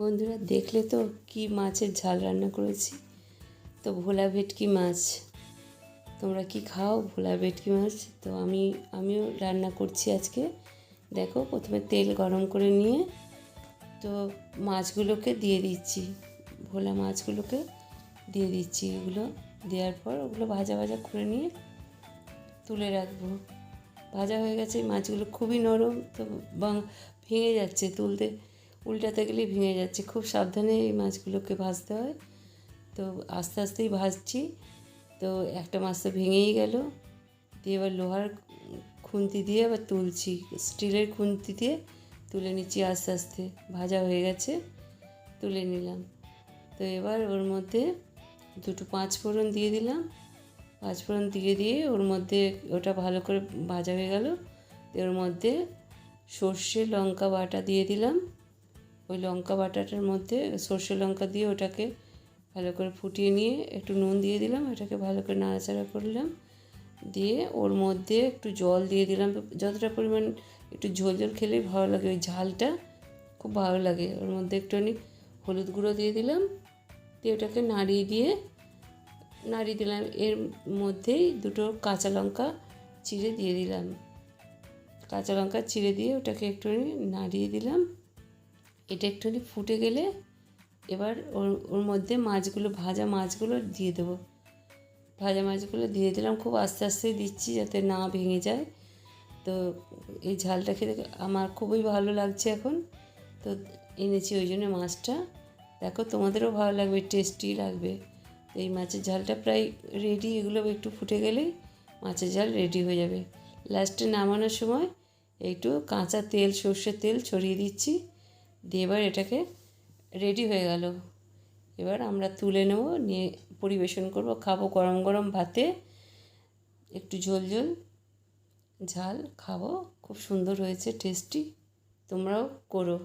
বন্ধুরা, দেখলে তো কি মাছের ঝাল রান্না করেছি? তো ভোলা ভেটকি মাছ। তোমরা কি খাও ভোলা ভেটকি মাছ? তো আমি, আমিও রান্না করছি আজকে। দেখো, প্রথমে তেল গরম করে নিয়ে তো মাছগুলোকে দিয়ে দিচ্ছি। ভোলা মাছগুলোকে দিয়ে দিচ্ছি। এগুলো দেওয়ার পর ওগুলো ভাজা ভাজা করে নিয়ে তুলে রাখব। ভাজা হয়ে গেছে, মাছগুলো খুবই নরম তো ভেঙে যাচ্ছে তুলতে। উল্টাতে গেলেই ভেঙে যাচ্ছে। খুব সাবধানে এই মাছগুলোকে ভাজতে হয়। তো আস্তে আস্তেই ভাজছি। তো একটা মাছ তো ভেঙেই গেল। দিয়ে এবার লোহার খুন্তি দিয়ে আবার তুলছি। স্টিলের খুন্তি দিয়ে তুলে নিচ্ছি আস্তে আস্তে। ভাজা হয়ে গেছে। তুলে নিলাম। তো এবার ওর মধ্যে দুটো পাঁচ ফোড়ন দিয়ে দিলাম। পাঁচ ফোড়ন দিয়ে দিয়ে ওর মধ্যে ওটা ভালো করে ভাজা হয়ে গেল। ওর মধ্যে সর্ষে, লঙ্কা বাটা দিয়ে দিলাম। ওই লঙ্কা বাটাটার মধ্যে সর্ষে লঙ্কা দিয়ে ওটাকে ভালো করে ফুটিয়ে নিয়ে একটু নুন দিয়ে দিলাম, ওটাকে ভালো করে নাড়াচাড়া করলাম। দিয়ে ওর মধ্যে একটু জল দিয়ে দিলাম, যতটা পরিমাণ একটু ঝোল ঝোল খেলেই ভালো লাগে, ওই ঝালটা খুব ভালো লাগে। ওর মধ্যে একটুখানি হলুদ গুঁড়ো দিয়ে দিলাম, দিয়ে ওটাকে নাড়িয়ে দিয়ে, নাড়িয়ে দিলাম। এর মধ্যেই দুটো কাঁচা লঙ্কা চিড়ে দিয়ে দিলাম। কাঁচা লঙ্কা চিড়ে দিয়ে ওটাকে একটুখানি নাড়িয়ে দিলাম। এটা একটুখানি ফুটে গেলে এবার ওর ওর মধ্যে মাছগুলো, ভাজা মাছগুলো দিয়ে দেবো। ভাজা মাছগুলো দিয়ে দিলাম, খুব আস্তে আস্তে দিচ্ছি যাতে না ভেঙে যায়। তো এই ঝালটা খেতে আমার খুবই ভালো লাগছে এখন। তো এনেছি ওই জন্য মাছটা। দেখো তোমাদেরও ভালো লাগবে, টেস্টি লাগবে। তো এই মাছের ঝালটা প্রায় রেডি এগুলো একটু ফুটে গেলেই মাছের ঝাল রেডি হয়ে যাবে। লাস্টে নামানোর সময় একটু কাঁচা তেল, সর্ষের তেল ছড়িয়ে দিচ্ছি। দিয়ে এবার এটাকে রেডি হয়ে গেল। এবার আমরা তুলে নেব, নিয়ে পরিবেশন করব। খাব গরম গরম ভাতে। একটু ঝোল ঝোল, ঝাল খাব। খুব সুন্দর হয়েছে টেস্টি তোমরাও করো।